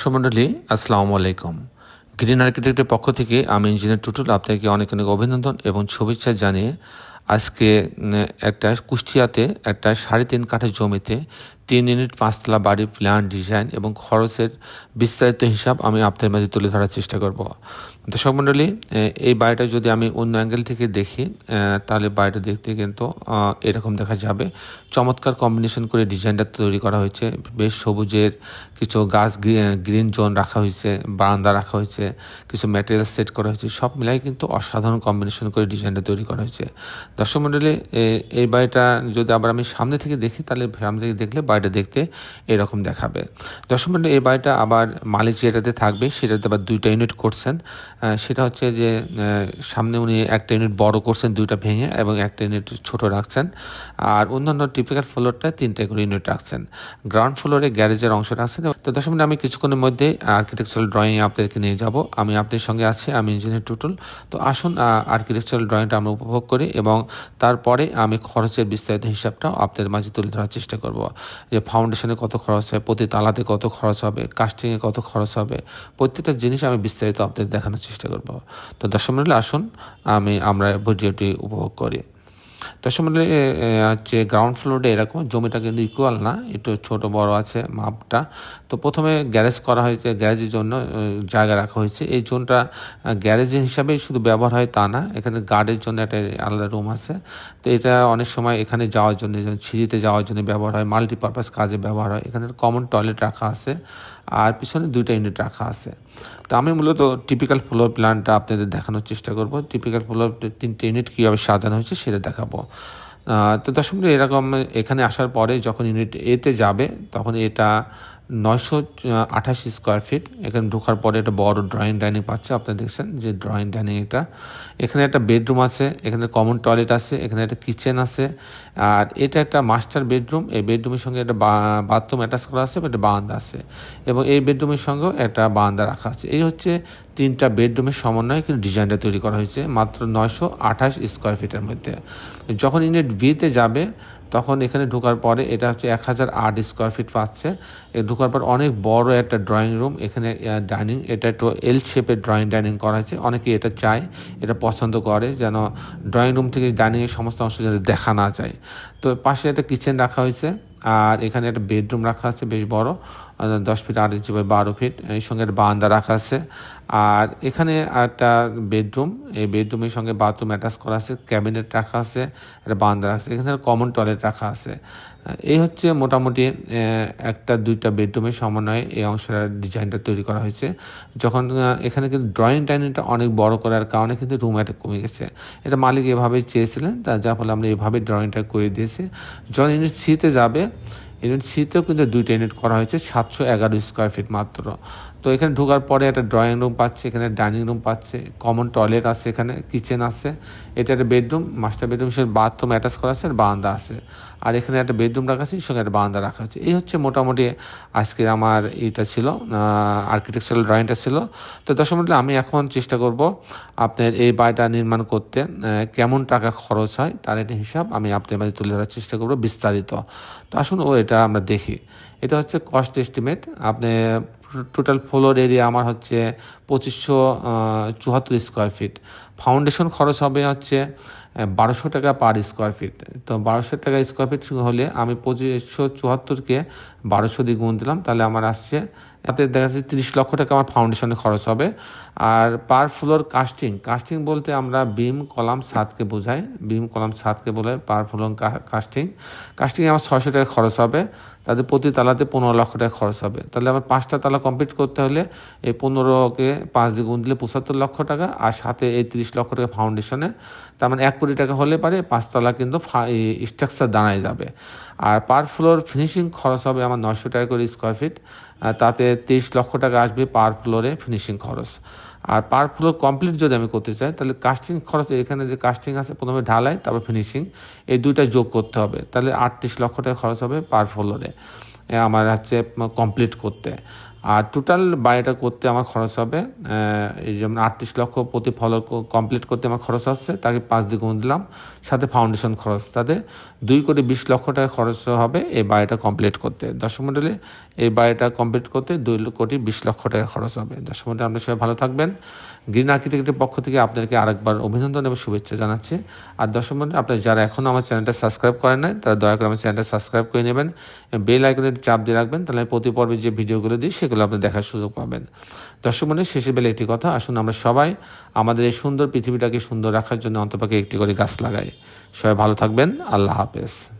সুমন্ডলী আসসালামু আলাইকুম। গ্রিন আর্কিটেক্টের পক্ষ থেকে আমি ইঞ্জিনিয়ার টুটুল আপনাকে অনেক অনেক অভিনন্দন এবং শুভেচ্ছা জানিয়ে আজকে একটা কুষ্টিয়াতে একটা সাড়ে তিন কাঠের জমিতে তিন ইউনিট পাঁচতলা বাড়ির প্ল্যান ডিজাইন এবং খরচের বিস্তারিত হিসাব আমি আপনাদের মাঝে তুলে ধরার চেষ্টা করব। দর্শক মণ্ডলী এই বাড়িটা যদি আমি অন্য অ্যাঙ্গেল থেকে দেখি তাহলে বাড়িটা দেখতে কিন্তু এরকম দেখা যাবে। চমৎকার কম্বিনেশন করে ডিজাইনটা তৈরি করা হয়েছে। বেশ সবুজের কিছু গাছ গ্রিন জোন রাখা হয়েছে, বারান্দা রাখা হয়েছে, কিছু ম্যাটেরিয়াল সেট করা হয়েছে, সব মিলাই কিন্তু অসাধারণ কম্বিনেশন করে ডিজাইনটা তৈরি করা হয়েছে। দর্শক মণ্ডলী এই বাড়িটা যদি আবার আমি সামনে থেকে দেখি, তাহলে সামনে থেকে দেখলে বাড়িটা দেখতে এরকম দেখাবে। দর্শক মণ্ডলী এই বাড়িটা আবার মালিক যেটাতে থাকবে সেটাতে আবার দুইটা ইউনিট করছেন। সেটা হচ্ছে যে সামনে উনি একটা ইউনিট বড় করছেন, দুইটা ভেঙে এবং একটা ইউনিট ছোট রাখছেন। আর অন্যান্য টিপিক্যাল ফ্লোরটা তিনটা করে ইউনিট রাখছেন। গ্রাউন্ড ফ্লোরে গ্যারেজের অংশ রাখছেন। তো মণ্ডলী আমি কিছুক্ষণের মধ্যে আর্কিটেকচারাল ড্রয়িং আপনাদেরকে নিয়ে যাব। আমি আপনাদের সঙ্গে আছি, আমি ইঞ্জিনিয়ার টুটুল। তো আসুন আর্কিটেকচারাল ড্রয়িংটা আমরা উপভোগ করি এবং তারপরে আমি খরচের বিস্তারিত হিসাবটাও আপনাদের মাঝে তুলে ধরার চেষ্টা করব। যে ফাউন্ডেশনে কত খরচ হয়, প্রতি তালাতে কত খরচ হবে কাস্টিংয়ে কত খরচ হবে, প্রত্যেকটা জিনিস আমি বিস্তারিত আপনাদের দেখানোর চেষ্টা করব। তো দর্শক মণ্ডলী আসুন, আমি আমরা ভিডিওটি উপভোগ করি। এ, এ, হচ্ছে গ্রাউন্ড ফ্লোরে এরকম জমিটা কিন্তু ইকুয়াল না একটু ছোট বড় আছে মাপটা। তো প্রথমে গ্যারেজ করা হয়েছে গ্যারেজের জন্য জায়গা রাখা হয়েছে। এই জোনটা গ্যারেজ হিসাবে শুধু ব্যবহার হয় তা না এখানে গার্ডের জন্য একটা আলাদা রুম আছে। তো এটা অনেক সময় এখানে যাওয়ার জন্য সিঁড়িতে যাওয়ার জন্য ব্যবহার হয় মাল্টিপারপাস কাজে ব্যবহার হয়। এখানে কমন টয়লেট রাখা আছে আর পিছনে দুইটা ইউনিট রাখা আছে। তো আমি মূলত টিপিক্যাল ফ্লোর প্ল্যানটা আপনাদের দেখানোর চেষ্টা করব। টিপিক্যাল ফ্লোর তিনটে ইউনিট কীভাবে সাজানো হয়েছে সেটা দেখাবো। তো দর্শক এরকম এখানে আসার পরে যখন ইউনিট এতে যাবে তখন এটা নয়শো আঠাশ স্কোয়ার ফিট এখানে ঢোকার পরে একটা বড় ড্রয়িং ডাইনিং পাচ্ছে আপনারা দেখছেন যে ড্রয়িং ডাইনিং এটা। এখানে একটা বেডরুম আছে, এখানে কমন টয়লেট আছে, এখানে একটা কিচেন আছে। আর এটা একটা মাস্টার বেডরুম এই বেডরুমের সঙ্গে একটা বাথরুম অ্যাটাচ করা আছে একটা বারান্দা আছে। এবং এই বেডরুমের সঙ্গেও একটা বারান্দা রাখা আছে। এই হচ্ছে তিনটা বেডরুমের সমন্বয়ে কিন্তু ডিজাইনটা তৈরি করা হয়েছে, মাত্র নয়শো আঠাশ স্কোয়ার ফিটের মধ্যে। যখন ইউনিট বিতে যাবে তখন এখানে ঢোকার পরে এটা হচ্ছে এক হাজার আট স্কোয়ার ফিট পাচ্ছে। ঢোকার পর অনেক বড় একটা ড্রয়িং রুম এখানে ডাইনিং এটা একটু এল শেপের ড্রয়িং ডাইনিং করা হয়েছে। অনেকে এটা চায়, এটা পছন্দ করে, যেন ড্রয়িং রুম থেকে ডাইনিংয়ের সমস্ত অংশ যেন দেখা না যায়। তো পাশে একটা কিচেন রাখা হয়েছে, আর এখানে একটা বেডরুম রাখা আছে, বেশ বড়। দশ ফিট, আট ইঞ্চি বাই বারো ফিট, এর সঙ্গে বারান্দা রাখা আছে। আর এখানে একটা বেডরুম, এই বেডরুমের সঙ্গে বাথরুম অ্যাটাচ করা আছে, ক্যাবিনেট রাখা আছে, একটা বারান্দা রাখা আছে, এখানে কমন টয়লেট রাখা আছে। এই হচ্ছে মোটামুটি একটা দুইটা বেডরুমের সমন্বয়ে এই অংশের ডিজাইনটা তৈরি করা হয়েছে। যখন এখানে কিন্তু ড্রয়িং ডাইনিংটা অনেক বড় করার কারণে কিন্তু রুম একটা কমে গেছে। এটা মালিক এভাবেই চেয়েছিলেন, তা যার ফলে আমরা এভাবে ড্রয়িংটা করে দিয়েছি। যখন ইউনিট সিতে যাবে ইউনিট সিতেও কিন্তু দুইটা ইউনিট করা হয়েছে সাতশো এগারো স্কোয়ার ফিট মাত্র। তো এখানে ঢোকার পরে একটা ড্রয়িং রুম পাচ্ছে এখানে ডাইনিং রুম পাচ্ছে কমন টয়লেট আছে এখানে কিচেন আছে এটা একটা বেডরুম মাস্টার বেডরুম সে বাথরুম অ্যাটাচ করা আছে আর বারান্দা আছে। আর এখানে একটা বেডরুম রাখা আছে সঙ্গে একটা বারান্দা রাখা আছে। এই হচ্ছে মোটামুটি আজকে আমার এইটা ছিল আর্কিটেকচারাল ড্রয়িংটা ছিল। তো দর্শক মণ্ডলী, আমি এখন চেষ্টা করব আপনার এই বাড়িটা নির্মাণ করতে কেমন টাকা খরচ হয় তার একটা হিসাব আমি আপনার মাঝে তুলে ধরার চেষ্টা করব বিস্তারিত। তো আসুন ও এটা আমরা দেখি। এটা হচ্ছে কস্ট এস্টিমেট আপনি টোটাল ফ্লোর এরিয়া আমার হচ্ছে পঁচিশশো চুয়াত্তর স্কোয়ার ফিট ফাউন্ডেশন খরচ হবে হচ্ছে বারোশো টাকা পার স্কোয়ার ফিট তো বারোশো টাকা স্কোয়ার ফিট হলে আমি পঁচিশশো চুয়াত্তরকে বারোশো দিয়ে গুণ দিলাম, তাহলে আমার আসছে তাতে দেখা যাচ্ছে তিরিশ লক্ষ টাকা আমার ফাউন্ডেশনে খরচ হবে। আর পার ফ্লোর কাস্টিং কাস্টিং বলতে আমরা বিম কলাম সাতকে বোঝাই। বিম কলাম সাতকে বলে পার ফ্লোর কাস্টিং কাস্টিংয়ে আমার ছয়শো টাকা খরচ হবে। তাদের প্রতি তালাতে পনেরো লক্ষ টাকা খরচ হবে। তাহলে আমার পাঁচটা তালা কমপ্লিট করতে হলে এই পনেরোকে পাঁচ দিয়ে গুণ দিলে পঁচাত্তর লক্ষ টাকা আর সাথে এই তিরিশ লক্ষ টাকা ফাউন্ডেশনে তার মানে এক কোটি টাকা হলে পারে পাঁচতলা কিন্তু স্ট্রাকচার দাঁড়ায় যাবে। আর পার ফ্লোর ফিনিশিং খরচ হবে আমার নশো টাকা করে স্কোয়ার ফিট তাতে তিরিশ লক্ষ টাকা আসবে পার ফ্লোরে ফিনিশিং খরচ। আর পার ফ্লোর কমপ্লিট যদি আমি করতে চাই, তাহলে কাস্টিং খরচ, এখানে যে কাস্টিং আছে, প্রথমে ঢালাই, তারপর ফিনিশিং এই দুইটা যোগ করতে হবে। তাহলে আটত্রিশ লক্ষ টাকা খরচ হবে পার ফ্লোরে আমার হচ্ছে কমপ্লিট করতে। আর টোটাল বাড়িটা করতে আমার খরচ হবে এই যেমন আটত্রিশ লক্ষ প্রতি ফলক কমপ্লিট করতে আমার খরচ আসছে, তাকে পাঁচ দ্বিগুণ দিলাম, সাথে ফাউন্ডেশন খরচ। তাতে দুই কোটি বিশ লক্ষ টাকা খরচ হবে এই বাড়িটা কমপ্লিট করতে। দশম মন্ডলে, এই বাড়িটা কমপ্লিট করতে দুই কোটি বিশ লক্ষ টাকা খরচ হবে। দশম আপনার সবাই ভালো থাকবেন। গ্রিন আর্কিটেক্টের পক্ষ থেকে আপনাদেরকে আরেকবার অভিনন্দন এবং শুভেচ্ছা জানাচ্ছি। আর দশম মন্ডলে, আপনারা যারা এখনও আমার চ্যানেলটা সাবস্ক্রাইব করেন নাই, তারা দয়া করে আমার চ্যানেলটা সাবস্ক্রাইব করে নেবেন। বেল আইকনের চাপ দিয়ে রাখবেন, তাহলে প্রতি পর্বে যে ভিডিওগুলো দিই সেগুলো আপনি দেখার সুযোগ পাবেন। দর্শক মনে শেষের বেলা একটি কথা, আসুন আমরা সবাই আমাদের এই সুন্দর পৃথিবীটাকে সুন্দর রাখার জন্য অন্তপাকে একটি করে গাছ লাগাই। সবাই ভালো থাকবেন, আল্লাহ হাফেজ।